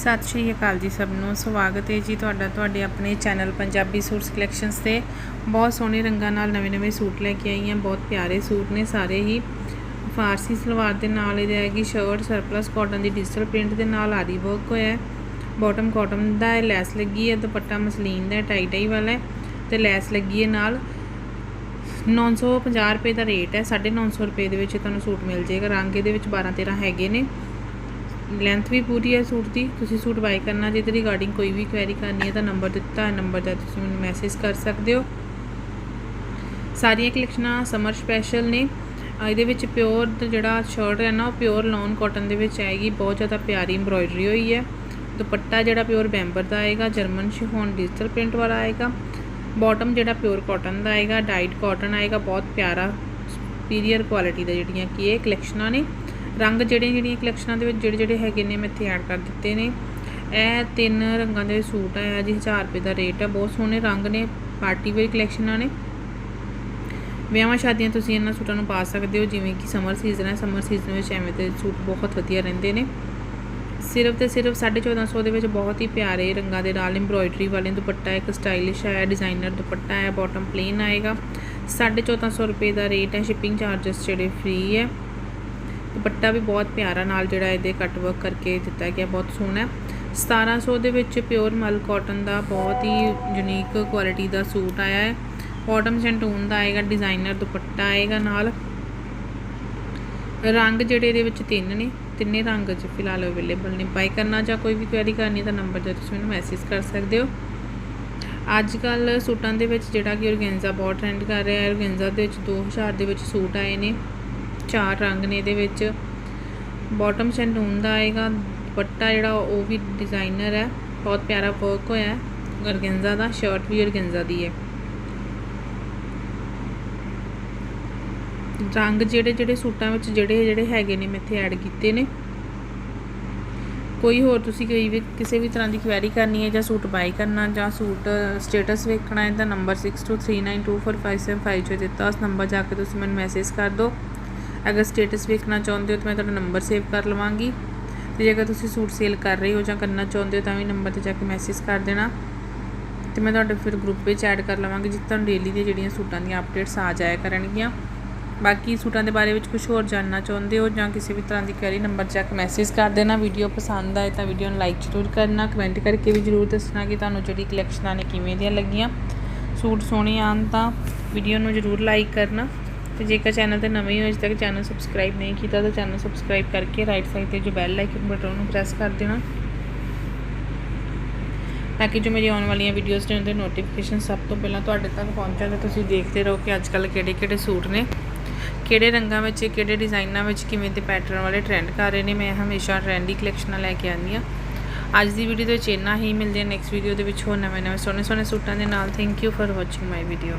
ਸਤਿ ਸ਼੍ਰੀ ਅਕਾਲ ਜੀ ਸਭ ਨੂੰ। ਸਵਾਗਤ ਹੈ ਜੀ ਤੁਹਾਡਾ ਤੁਹਾਡੇ ਆਪਣੇ ਚੈਨਲ ਪੰਜਾਬੀ ਸੂਟਸ ਕਲੈਕਸ਼ਨਸ ਤੇ। ਬਹੁਤ ਸੋਹਣੇ ਰੰਗਾਂ ਨਾਲ ਨਵੇਂ-ਨਵੇਂ ਸੂਟ ਲੈ ਕੇ ਆਈ ਹਾਂ। ਬਹੁਤ ਪਿਆਰੇ ਸੂਟ ਨੇ ਸਾਰੇ ਹੀ। ਫਾਰਸੀ ਸਲਵਾਰ ਦੇ ਨਾਲ ਇਹਦੇ ਆਏਗੀ ਸ਼ਰਟ ਸਰਪਲਸ ਕਾਟਨ ਦੀ ਡਿਜੀਟਲ ਪ੍ਰਿੰਟ ਦੇ ਨਾਲ ਆਰੀ ਵਰਕ ਹੋਇਆ ਹੈ। ਬਾਟਮ ਕਾਟਨ ਦਾ ਹੈ ਲੈਸ ਲੱਗੀ ਹੈ, ਦੁਪੱਟਾ ਮਸਲੀਨ ਦਾ, ਟਾਈ ਟਾਈ ਵਾਲਾ ਹੈ ਤੇ ਲੈਸ ਲੱਗੀ ਹੈ ਨਾਲ। 950 ਰੁਪਏ ਦਾ ਰੇਟ ਹੈ 950 ਰੁਪਏ ਦੇ ਵਿੱਚ ਤੁਹਾਨੂੰ ਸੂਟ ਮਿਲ ਜਾਏਗਾ। ਰੰਗ ਇਹਦੇ ਵਿੱਚ 12 13 ਹੈਗੇ ਨੇ। ਲੈਂਥ ਵੀ ਪੂਰੀ ਹੈ ਸੂਟ ਦੀ, ਤੁਸੀਂ ਸੂਟ ਬਾਈ ਕਰਨਾ, ਜੇ ਤੇ ਰਿਗਾਰਡਿੰਗ ਕੋਈ ਵੀ ਕੁਐਰੀ ਕਰਨੀ ਹੈ ਤਾਂ ਨੰਬਰ ਦਿੱਤਾ ਹੈ ਨੰਬਰ ਤੇ ਤੁਸੀਂ ਮੈਨੂੰ ਮੈਸੇਜ ਕਰ ਸਕਦੇ ਹੋ। ਸਾਰੀਆਂ ਕਲੈਕਸ਼ਨਾਂ ਸਮਰ ਸਪੈਸ਼ਲ ਨੇ। ਇਹਦੇ ਵਿੱਚ ਪਿਓਰ ਜਿਹੜਾ ਸ਼ਰਟ ਹੈ ਨਾ, ਉਹ ਪਿਓਰ ਲੌਨ ਕਾਟਨ ਦੇ ਵਿੱਚ ਆਏਗੀ, ਬਹੁਤ ਜ਼ਿਆਦਾ ਪਿਆਰੀ ਐਮਬ੍ਰੋਇਡਰੀ ਹੋਈ ਹੈ। ਦੁਪੱਟਾ ਜਿਹੜਾ ਪਿਓਰ ਬੈਂਬਰ ਦਾ ਆਏਗਾ ਜਰਮਨ ਸ਼ਿਫੋਨ ਡਿਜੀਟਲ ਪ੍ਰਿੰਟ ਵਾਲਾ ਆਏਗਾ। ਬਾਟਮ ਜਿਹੜਾ ਪਿਓਰ ਕਾਟਨ ਦਾ ਆਏਗਾ ਡਾਈਟ ਕਾਟਨ ਆਏਗਾ, ਬਹੁਤ ਪਿਆਰਾ ਸੁਪੀਰੀਅਰ ਕੁਆਲਿਟੀ ਦਾ ਜਿਹੜੀਆਂ ਕੀ ਇਹ ਕਲੈਕਸ਼ਨਾਂ ਨੇ। ਰੰਗ ਜਿਹੜੇ ਜਿਹੜੀਆਂ ਕਲੈਕਸ਼ਨਾਂ ਦੇ ਵਿੱਚ ਜਿਹੜੇ ਜਿਹੜੇ ਹੈਗੇ ਨੇ, ਮੈਂ ਇੱਥੇ ਐਡ ਕਰ ਦਿੱਤੇ ਨੇ। ਇਹ ਤਿੰਨ ਰੰਗਾਂ ਦੇ ਸੂਟ ਆਇਆ ਜੀ 1000 ਰੁਪਏ ਦਾ ਰੇਟ ਹੈ ਬਹੁਤ ਸੋਹਣੇ ਰੰਗ ਨੇ ਪਾਰਟੀ ਵੇਅਰ ਕਲੈਕਸ਼ਨਾਂ ਨੇ। ਵਿਆਹਾਂ ਸ਼ਾਦੀਆਂ ਤੁਸੀਂ ਇਹਨਾਂ ਸੂਟਾਂ ਨੂੰ ਪਾ ਸਕਦੇ ਹੋ, ਜਿਵੇਂ ਕਿ ਸਮਰ ਸੀਜ਼ਨ ਹੈ ਸਮਰ ਸੀਜ਼ਨ ਵਿੱਚ ਐਵੇਂ ਦੇ ਸੂਟ ਬਹੁਤ ਵਧੀਆ ਰਹਿੰਦੇ ਨੇ। ਸਿਰਫ ਤੇ ਸਿਰਫ 1450 ਦੇ ਵਿੱਚ ਬਹੁਤ ਹੀ ਪਿਆਰੇ ਰੰਗਾਂ ਦੇ ਨਾਲ ਐਮਬ੍ਰੋਇਡਰੀ ਵਾਲੇ ਦੁਪੱਟਾ, ਇੱਕ ਸਟਾਈਲਿਸ਼ ਹੈ ਡਿਜ਼ਾਈਨਰ ਦੁਪੱਟਾ ਹੈ ਬਾਟਮ ਪਲੇਨ ਆਏਗਾ। 1450 ਰੁਪਏ ਦਾ ਰੇਟ ਹੈ ਸ਼ਿਪਿੰਗ ਚਾਰजेस ਜਿਹੜੇ ਫ੍ਰੀ ਹੈ ਦੁਪੱਟਾ ਵੀ ਬਹੁਤ ਪਿਆਰਾ ਨਾਲ ਜਿਹੜਾ ਇਹਦੇ ਕੱਟ ਵਰਕ ਕਰਕੇ ਦਿੱਤਾ ਗਿਆ, ਬਹੁਤ ਸੋਹਣਾ ਹੈ। 1700 ਦੇ ਵਿੱਚ ਪਿਓਰ ਮਲ ਕਾਟਨ ਦਾ ਬਹੁਤ ਹੀ ਯੂਨੀਕ ਕੁਆਲਿਟੀ ਦਾ ਸੂਟ ਆਇਆ ਹੈ। ਬਾਟਮ ਸੈਂਟੂਨ ਦਾ ਆਏਗਾ ਡਿਜ਼ਾਈਨਰ ਦੁਪੱਟਾ ਆਏਗਾ ਨਾਲ। ਰੰਗ ਜਿਹੜੇ ਇਹਦੇ ਵਿੱਚ ਤਿੰਨ ਨੇ, ਤਿੰਨੇ ਰੰਗ 'ਚ ਫਿਲਹਾਲ ਅਵੇਲੇਬਲ ਨੇ। ਬਾਈ ਕਰਨਾ ਜਾਂ ਕੋਈ ਵੀ ਕੁਐਰੀ ਕਰਨੀ ਤਾਂ ਨੰਬਰ 'ਤੇ ਤੁਸੀਂ ਮੈਨੂੰ ਮੈਸੇਜ ਕਰ ਸਕਦੇ ਹੋ। ਅੱਜ ਕੱਲ ਸੂਟਾਂ ਦੇ ਵਿੱਚ ਜਿਹੜਾ ਕਿ ਔਰਗੈਂਜ਼ਾ ਬਹੁਤ ਟ੍ਰੈਂਡ ਕਰ ਰਿਹਾ ਹੈ। ਔਰਗੈਂਜ਼ਾ ਦੇ ਵਿੱਚ 2000 ਦੇ ਵਿੱਚ ਸੂਟ ਆਏ ਨੇ। ਚਾਰ ਰੰਗ ਨੇ ਇਹਦੇ ਵਿੱਚ। ਬਾਟਮ ਸ਼ੈਂਡੂਨ ਦਾ ਆਏਗਾ, ਦੁਪੱਟਾ ਜਿਹੜਾ ਉਹ ਵੀ ਡਿਜ਼ਾਈਨਰ ਹੈ, ਬਹੁਤ ਪਿਆਰਾ ਵਰਕ ਹੋਇਆ ਹੈ ਔਰਗੈਂਜ਼ਾ ਦਾ ਸ਼ਰਟ ਵੀ ਔਰਗੈਂਜ਼ਾ ਦੀ ਹੈ। ਰੰਗ ਜਿਹੜੇ ਜਿਹੜੇ ਸੂਟਾਂ ਵਿੱਚ ਜਿਹੜੇ ਜਿਹੜੇ ਹੈਗੇ ਨੇ, ਮੈਂ ਇੱਥੇ ਐਡ ਕੀਤੇ ਨੇ। ਕੋਈ ਹੋਰ ਤੁਸੀਂ ਕੋਈ ਵੀ, ਕਿਸੇ ਵੀ ਤਰ੍ਹਾਂ ਦੀ ਕੁਐਰੀ ਕਰਨੀ ਹੈ ਜਾਂ ਸੂਟ ਬਾਈ ਕਰਨਾ ਜਾਂ ਸੂਟ ਸਟੇਟਸ ਵੇਖਣਾ ਹੈ, ਤਾਂ ਨੰਬਰ 6239245755 'ਚ ਦਿੱਤਾ। ਉਸ ਨੰਬਰ ਜਾ ਕੇ ਤੁਸੀਂ ਮੈਨੂੰ ਮੈਸੇਜ ਕਰ ਦਿਓ। ਅਗਰ ਸਟੇਟਸ ਵੇਖਣਾ ਚਾਹੁੰਦੇ ਹੋ ਤਾਂ ਮੈਂ ਤੁਹਾਡਾ ਨੰਬਰ ਸੇਵ ਕਰ ਲਵਾਂਗੀ। ਤੇ ਜੇਕਰ ਤੁਸੀਂ ਸੂਟ ਸੇਲ ਕਰ ਰਹੇ ਹੋ ਜਾਂ ਕਰਨਾ ਚਾਹੁੰਦੇ ਹੋ ਤਾਂ ਵੀ ਨੰਬਰ ਤੇ ਜਾ ਕੇ ਮੈਸੇਜ ਕਰ ਦੇਣਾ। ਤੇ ਮੈਂ ਤੁਹਾਡੇ ਫਿਰ ਗਰੁੱਪ ਵਿੱਚ ਐਡ ਕਰ ਲਵਾਂਗੀ ਜਿੱਥੇ ਤੁਹਾਨੂੰ ਡੇਲੀ ਦੀਆਂ ਜਿਹੜੀਆਂ ਸੂਟਾਂ ਦੀਆਂ ਅਪਡੇਟਸ ਆ ਜਾਇਆ ਕਰਨਗੀਆਂ। ਬਾਕੀ ਸੂਟਾਂ ਦੇ ਬਾਰੇ ਵਿੱਚ ਕੁਝ ਹੋਰ ਜਾਣਨਾ ਚਾਹੁੰਦੇ ਹੋ ਜਾਂ ਕਿਸੇ ਵੀ ਤਰ੍ਹਾਂ ਦੀ ਕੁਐਰੀ ਨੰਬਰ ਚੈੱਕ ਮੈਸੇਜ ਕਰ ਦੇਣਾ। ਵੀਡੀਓ ਪਸੰਦ ਆਏ ਤਾਂ ਵੀਡੀਓ ਨੂੰ ਲਾਈਕ ਜ਼ਰੂਰ ਕਰਨਾ। ਕਮੈਂਟ ਕਰਕੇ ਵੀ ਜ਼ਰੂਰ ਦੱਸਣਾ ਕਿ ਤੁਹਾਨੂੰ ਜਿਹੜੀ ਕਲੈਕਸ਼ਨਾਂ ਨੇ ਕਿਵੇਂ ਦੀਆਂ ਲੱਗੀਆਂ। ਸੂਟ ਸੋਹਣੇ ਆਣ ਤਾਂ ਵੀਡੀਓ ਨੂੰ ਜ਼ਰੂਰ ਲਾਈਕ ਕਰਨਾ। ਤੇ ਜੇਕਰ ਚੈਨਲ ਤੇ ਨਵੇਂ ਹੋ ਅਜੇ ਤੱਕ ਚੈਨਲ ਸਬਸਕ੍ਰਾਈਬ ਨਹੀਂ ਕੀਤਾ, ਤਾਂ ਚੈਨਲ ਸਬਸਕ੍ਰਾਈਬ ਕਰਕੇ ਰਾਈਟ ਸਾਈਡ ਤੇ ਜੋ ਬੈਲ ਆਈਕਨ ਬਟਨ ਨੂੰ ਪ੍ਰੈਸ ਕਰ ਦੇਣਾ। ਤਾਂ ਕਿ ਜੋ ਮੇਰੀ ਆਉਣ ਵਾਲੀਆਂ ਵੀਡੀਓਜ਼ ਨੇ, ਉਹਦੇ ਨੋਟੀਫਿਕੇਸ਼ਨ ਸਭ ਤੋਂ ਪਹਿਲਾਂ ਤੁਹਾਡੇ ਤੱਕ ਪਹੁੰਚਣ ਤੇ ਤੁਸੀਂ ਦੇਖਦੇ ਰਹੋ ਕਿ ਅੱਜ ਅੱਜਕੱਲ ਕਿਹੜੇ ਕਿਹੜੇ ਸੂਟ ਨੇ, ਕਿਹੜੇ ਰੰਗਾਂ ਵਿੱਚ, ਕਿਹੜੇ ਡਿਜ਼ਾਈਨਾਂ ਵਿੱਚ ਕਿਵੇਂ ਦੇ ਪੈਟਰਨ ਵਾਲੇ ਟ੍ਰੈਂਡ ਕਰ ਰਹੇ ਨੇ, ਮੈਂ ਹਮੇਸ਼ਾ ਟ੍ਰੈਂਡੀ ਕਲੈਕਸ਼ਨਾਂ ਲੈ ਕੇ ਆਉਂਦੀ ਹਾਂ। ਅੱਜ ਦੀ ਵੀਡੀਓ ਦੇ ਵਿੱਚ ਇੰਨਾ ਹੀ, ਮਿਲਦੇ ਆ ਨੈਕਸਟ ਵੀਡੀਓ ਦੇ ਵਿੱਚ ਹੋਰ ਨਵੇਂ ਨਵੇਂ ਸੋਹਣੇ ਸੋਹਣੇ ਸੂਟਾਂ ਦੇ ਨਾਲ। Thank you for watching my video